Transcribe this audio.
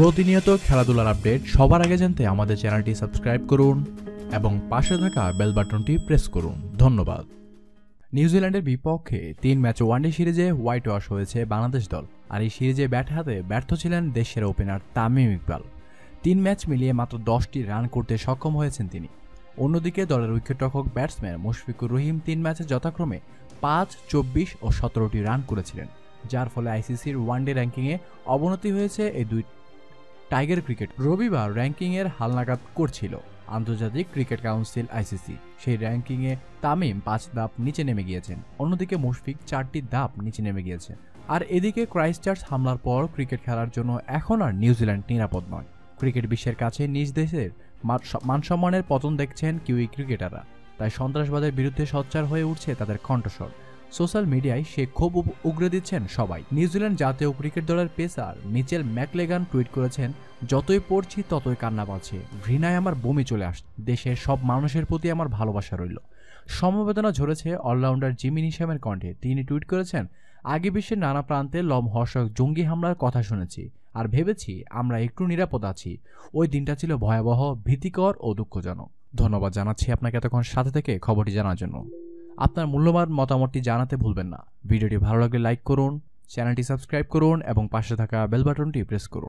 প্রতিনিয়ত খেলাধুলার আপডেট সবার আগে জানতে আমাদের চ্যানেলটি সাবস্ক্রাইব করুন এবং পাশে থাকা বেল বাটনটি প্রেস করুন। ধন্যবাদ। নিউজিল্যান্ডের বিপক্ষে তিন ম্যাচ ওয়ানডে সিরিজে হোয়াইট ওয়াশ হয়েছে বাংলাদেশ দল আর এই সিরিজে ব্যাট হাতে ব্যর্থ ছিলেন দেশের ওপেনার তামিম ইকবাল। তিন ম্যাচ মিলিয়ে মাত্র দশটি রান করতে সক্ষম হয়েছেন তিনি। অন্যদিকে দলের উইকেটরক্ষক ব্যাটসম্যান মুশফিকুর রহিম তিন ম্যাচে যথাক্রমে পাঁচ, চব্বিশ ও সতেরোটি রান করেছিলেন, যার ফলে আইসিসির ওয়ানডে র্যাঙ্কিংয়ে অবনতি হয়েছে এই দুই টাইগার ক্রিকেট রবিবার র্যাঙ্কিংয়ের হালনাগাদ করছিল আন্তর্জাতিক ক্রিকেট কাউন্সিল আইসিসি। সেই র্যাঙ্কিংয়ে তামিম পাঁচ ধাপ নিচে নেমে গিয়েছেন। অন্যদিকে মুশফিক চারটি ধাপ নিচে নেমে গিয়েছে। আর এদিকে ক্রাইস্টচার্চ হামলার পর ক্রিকেট খেলার জন্য এখন আর নিউজিল্যান্ড নিরাপদ নয়। ক্রিকেট বিশ্বের কাছে নিজ দেশের মান- মানসম্মানের পতন দেখছেন কিউই ক্রিকেটাররা। তাই সন্ত্রাসবাদের বিরুদ্ধে সোচ্চার হয়ে উঠছে তাদের কণ্ঠস্বর। সোশ্যাল মিডিয়ায় সে উপ- উগরে দিচ্ছেন সবাই। নিউজিল্যান্ড জাতীয় ক্রিকেট দলের পেসার মিচেল ম্যাকলেগান টুইট করেছেন, যতই পড়ছি, ততই কান্না পাচ্ছে। ঘৃণায় আমার বমি চলে আসছে দেশের সব মানুষের প্রতি আমার ভালোবাসা রইল। সমবেদনা ঝরেছে অলরাউন্ডার জিমি নিশামের কণ্ঠে। তিনি টুইট করেছেন, আগে বিশ্বের নানা প্রান্তে লমহর্ষক জঙ্গি হামলার কথা শুনেছি, আর ভেবেছি আমরা একটু নিরাপদ আছি। ওই দিনটা ছিল ভয়াবহ, ভীতিকর ও দুঃখজনক। ধন্যবাদ জানাচ্ছি আপনাকে এতক্ষণ সাথে থেকে খবরটি জানার জন্য। আপনার মূল্যবান মতামতটি জানাতে ভুলবেন না। ভিডিওটি ভালো লাগলে লাইক করুন, চ্যানেলটি সাবস্ক্রাইব করুন এবং পাশে থাকা বেল বাটনটি প্রেস করুন।